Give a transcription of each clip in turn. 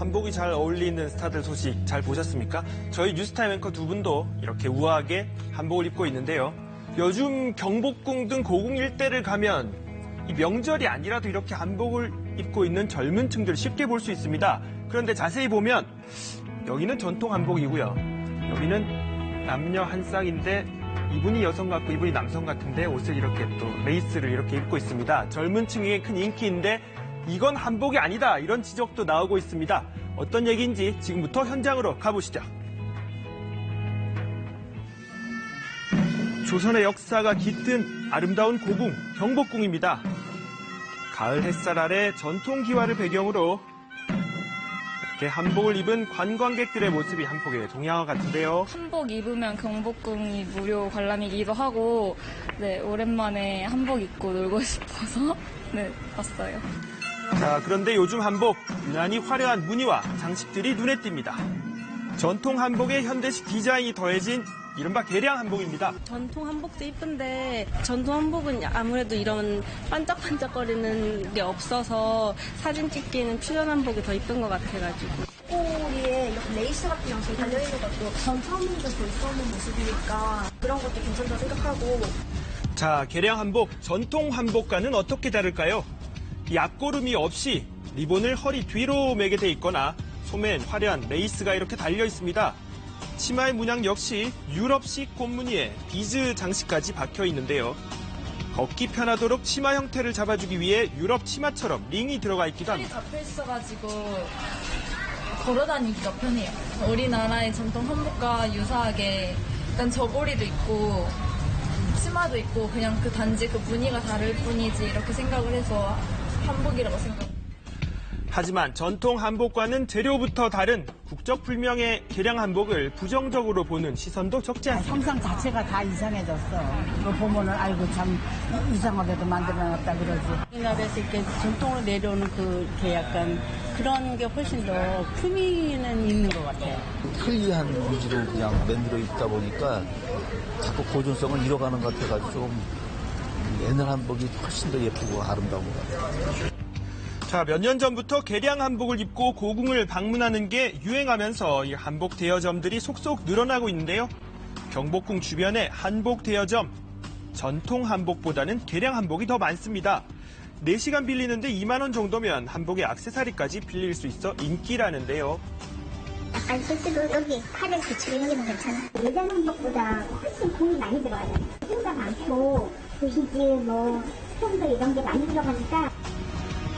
한복이 잘 어울리는 스타들 소식 잘 보셨습니까? 저희 뉴스타임 앵커 두 분도 이렇게 우아하게 한복을 입고 있는데요. 요즘 경복궁 등 고궁 일대를 가면 이 명절이 아니라도 이렇게 한복을 입고 있는 젊은 층들 쉽게 볼 수 있습니다. 그런데 자세히 보면 여기는 전통 한복이고요. 여기는 남녀 한 쌍인데 이분이 여성 같고 이분이 남성 같은데 옷을 이렇게 또 레이스를 이렇게 입고 있습니다. 젊은 층에 큰 인기인데 이건 한복이 아니다 이런 지적도 나오고 있습니다. 어떤 얘기인지 지금부터 현장으로 가보시죠. 조선의 역사가 깃든 아름다운 고궁 경복궁입니다. 가을 햇살 아래 전통 기와를 배경으로 이렇게 한복을 입은 관광객들의 모습이 한 폭의 동양화 같은데요. 한복 입으면 경복궁이 무료 관람이기도 하고 네 오랜만에 한복 입고 놀고 싶어서 네 왔어요. 자, 그런데 요즘 한복 유난히 화려한 무늬와 장식들이 눈에 띕니다. 전통 한복에 현대식 디자인이 더해진 이른바 개량 한복입니다. 전통 한복도 이쁜데 전통 한복은 아무래도 이런 반짝반짝거리는 게 없어서 사진 찍기는 퓨전 한복이 더 이쁜 것 같아가지고 꼬리에 이렇게 레이스 같은 양식이 달려있는 것도 전 처음인데 볼수 없는 모습이니까 그런 것도 괜찮다고 생각하고 자, 개량 한복, 전통 한복과는 어떻게 다를까요? 이 앞고름이 없이 리본을 허리 뒤로 매게 돼 있거나 소매엔 화려한 레이스가 이렇게 달려 있습니다. 치마의 문양 역시 유럽식 곰무늬에 비즈 장식까지 박혀 있는데요. 걷기 편하도록 치마 형태를 잡아주기 위해 유럽 치마처럼 링이 들어가 있기도 합니다. 잡혀 있어가지고 걸어다니기가 편해요. 우리나라의 전통 한복과 유사하게 일단 저고리도 있고 치마도 있고 그냥 그 단지 그 무늬가 다를 뿐이지 이렇게 생각을 해서 한복이라고 생각합니다. 하지만 전통 한복과는 재료부터 다른 국적 불명의 개량 한복을 부정적으로 보는 시선도 적지 않습니다. 상상 자체가 다 이상해졌어. 그거 보면은 아이고 참 이상하게도 만들어놨다 그러지. 우리나라에서 이렇게 전통으로 내려오는 그 이렇게 약간 그런 게 훨씬 더 품위는 있는 것 같아요. 편리한 위주로 그냥 만들어 있다 보니까 자꾸 고전성을 잃어가는 것 같아가지고 좀 옛날 한복이 훨씬 더 예쁘고 아름다운 것 같아요. 자, 몇 년 전부터 개량 한복을 입고 고궁을 방문하는 게 유행하면서 이 한복 대여점들이 속속 늘어나고 있는데요. 경복궁 주변에 한복 대여점, 전통 한복보다는 개량 한복이 더 많습니다. 4시간 빌리는데 2만 원 정도면 한복의 액세서리까지 빌릴 수 있어 인기라는데요. 약간 실제로 여기 팔을 붙이는 게 괜찮아. 예전 한복보다 훨씬 공이 많이 들어가요. 가 많고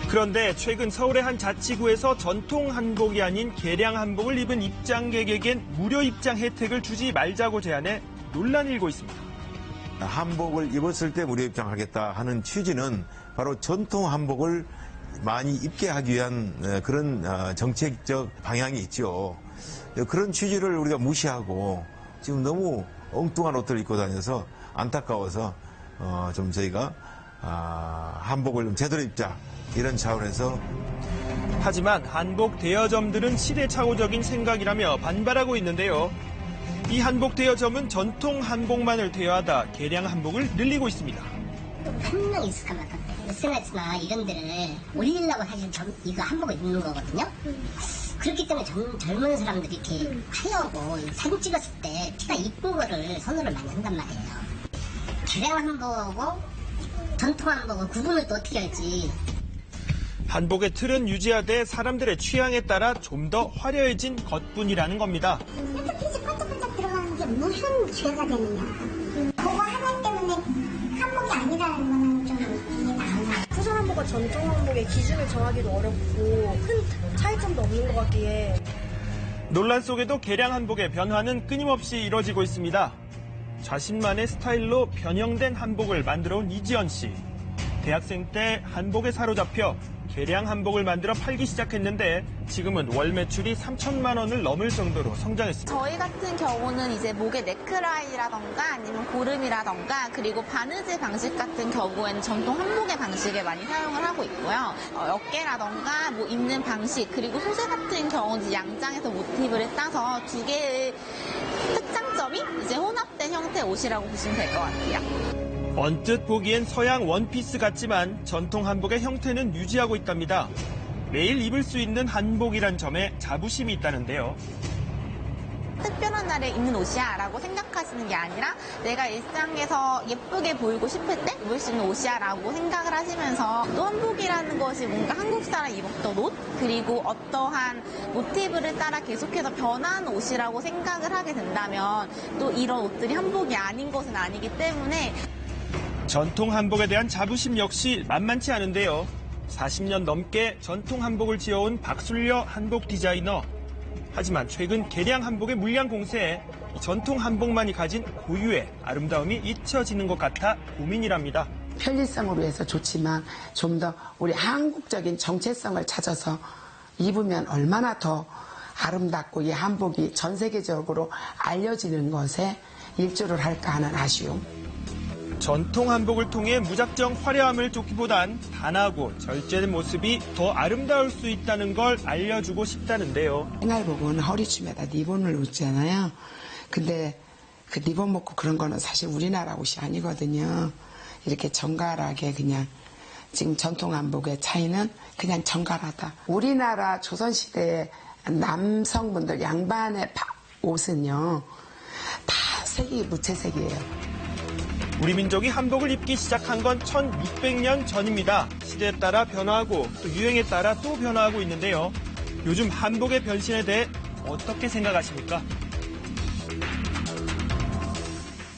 그런데 최근 서울의 한 자치구에서 전통 한복이 아닌 개량 한복을 입은 입장객에겐 무료 입장 혜택을 주지 말자고 제안해 논란이 일고 있습니다. 한복을 입었을 때 무료 입장하겠다 하는 취지는 바로 전통 한복을 많이 입게 하기 위한 어, 그런 어, 정책적 방향이 있죠. 그런 취지를 우리가 무시하고 지금 너무 엉뚱한 옷들을 입고 다녀서 안타까워서 어, 좀 저희가 아, 한복을 좀 제대로 입자 이런 차원에서 하지만 한복 대여점들은 시대착오적인 생각이라며 반발하고 있는데요. 이 한복 대여점은 전통 한복만을 대여하다 개량 한복을 늘리고 있습니다. 한명 익숙한 것 같아요. SNS나 이런 데를 올리려고 사실 전, 이거 한복을 입는 거거든요. 그렇기 때문에 젊, 젊은 사람들이 이렇게 하려고 사진 찍었을 때 티가 이쁜 거를 선호를 많이 한단 말이에요. 개량 한복하고 전통 한복은 구분을 또 어떻게 할지 한복의 틀은 유지하되 사람들의 취향에 따라 좀 더 화려해진 것뿐이라는 겁니다. 핀셋 반짝반짝 들어가는 게 무슨 죄가 되느냐. 그거 하나 때문에 한복이 아니라는 거는 좀 이해가 안 가요. 푸전 한복과 전통 한복의 기준을 정하기도 어렵고 큰 차이점도 없는 것 같기에 논란 속에도 개량 한복의 변화는 끊임없이 이뤄지고 있습니다. 자신만의 스타일로 변형된 한복을 만들어 온 이지연 씨. 대학생 때 한복에 사로잡혀 개량 한복을 만들어 팔기 시작했는데 지금은 월 매출이 3천만 원을 넘을 정도로 성장했습니다. 저희 같은 경우는 이제 목에 네크라이라던가 아니면 고름이라던가 그리고 바느질 방식 같은 경우에는 전통 한복의 방식을 많이 사용을 하고 있고요. 어, 어깨라던가 뭐 입는 방식 그리고 소재 같은 경우는 양장에서 모티브를 따서 두 개의 특장 점이 이제 혼합된 형태의 옷이라고 보시면 될 것 같아요. 언뜻 보기엔 서양 원피스 같지만 전통 한복의 형태는 유지하고 있답니다. 매일 입을 수 있는 한복이란 점에 자부심이 있다는데요. 특별한 날에 입는 옷이야 라고 생각하시는 게 아니라 내가 일상에서 예쁘게 보이고 싶을 때 입을 수 있는 옷이야 라고 생각을 하시면서 또 한복이라는 것이 뭔가 한국 사람 입었던 옷 그리고 어떠한 모티브를 따라 계속해서 변하는 옷이라고 생각을 하게 된다면 또 이런 옷들이 한복이 아닌 것은 아니기 때문에 전통 한복에 대한 자부심 역시 만만치 않은데요. 40년 넘게 전통 한복을 지어온 박술려 한복 디자이너. 하지만 최근 개량 한복의 물량 공세에 이 전통 한복만이 가진 고유의 아름다움이 잊혀지는 것 같아 고민이랍니다. 편리성으로 해서 좋지만 좀 더 우리 한국적인 정체성을 찾아서 입으면 얼마나 더 아름답고 이 한복이 전 세계적으로 알려지는 것에 일조를 할까 하는 아쉬움. 전통 한복을 통해 무작정 화려함을 쫓기보단 단하고 절제된 모습이 더 아름다울 수 있다는 걸 알려주고 싶다는데요. 생활복은 허리춤에다 리본을 놓잖아요. 근데 그 리본 먹고 그런 거는 사실 우리나라 옷이 아니거든요. 이렇게 정갈하게 그냥 지금 전통 한복의 차이는 그냥 정갈하다. 우리나라 조선시대의 남성분들 양반의 바- 옷은요. 다 색이 무채색이에요. 우리 민족이 한복을 입기 시작한 건 1600년 전입니다. 시대에 따라 변화하고 또 유행에 따라 또 변화하고 있는데요. 요즘 한복의 변신에 대해 어떻게 생각하십니까?